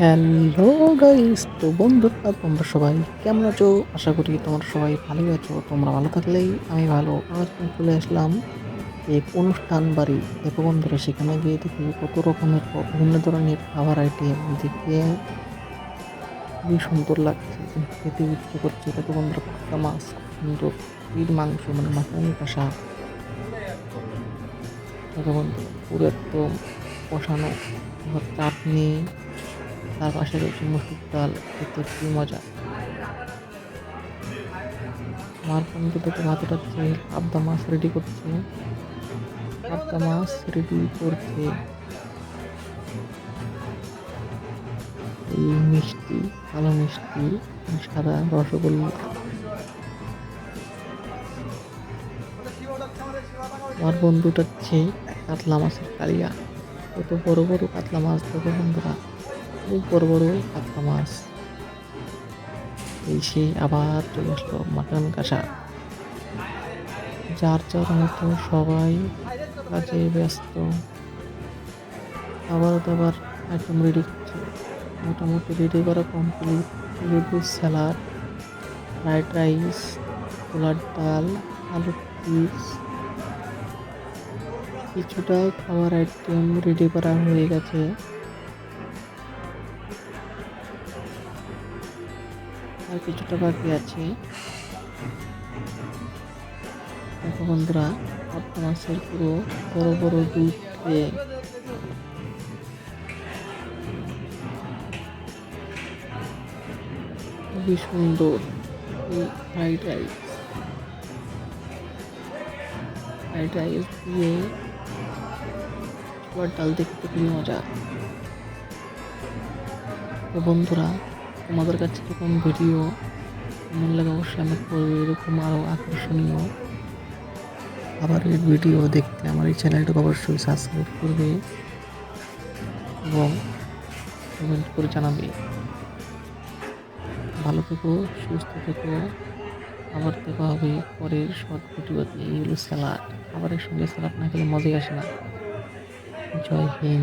Hello guys, তো বন্ধুরা তোমরা সবাই কেমন আছো? আশা করি তোমরা সবাই ভালোই আছো। তোমরা ভালো থাকলেই আমি ভালো। আমি চলে আসলাম এক অনুষ্ঠান বাড়ি। দেখো বন্ধুরা, সেখানে গিয়ে দেখি কত রকমের বিভিন্ন ধরনের খাবার আইটেম দেখে খুবই সুন্দর লাগছে, খেতে ইচ্ছে করছে। দেখো বন্ধুরা পাক্কা মাছ সুন্দর। ইট মাংস মানে মাটন কষা। দেখো বন্ধুরা, পুরো একদম কষানো। চাটনি তার পাশে রয়েছে মুসুর ডাল খেতে খুবই মজা। আমার বন্ধু দেখে ভাতে পাচ্ছে পাবদা মাছ রেডি করছে। পাবদা মাছ রেডি করছে। এই মিষ্টি, কালো মিষ্টি, সাদা রসগোল্লা। আমার বন্ধুটা হচ্ছে কাতলা মাছের কালিয়া। কত বড় বড় কাতলা মাছ দেখো বন্ধুরা বড় বড় কাতলা মাছ। এই সেই আবার চলে আসলো মাটন কাঁসা যার যার মতো সবাই কাজে ব্যস্ত। খাবার দাবার আইটেম রেডি করছে মোটামুটি রেডি করা কমপ্লিট লেবু স্যালাড ফ্রাইড রাইস ছোলার ডাল আলু চিপস কিছুটা খাবার আইটেম রেডি করা হয়ে গেছে। আর কিছুটা বাকি আছে। দেখো বন্ধুরা পাবদা মাছের পুরো বড় বড় দুধ খুবই সুন্দর ফ্রাইড রাইস ফ্রাইড রাইস দিয়ে ডাল দেখতে খুবই মজা। বন্ধুরা তোমাদের কাছে এরকম ভিডিও কেমন লাগে অবশ্যই আমি করব এরকম আরও আকর্ষণীয় আবার এই ভিডিও দেখতে আমার এই চ্যানেলটাকে অবশ্যই সাবস্ক্রাইব করবে এবং কমেন্ট করে জানাবে। ভালো থেকো, সুস্থ থেকো। আবার দেখা হবে পরের শর্ট ভিডিওতে এই হলো স্যালাড খাবারের সঙ্গে স্যালাড না খেলে মজাই আসে না। জয় হিন্দ।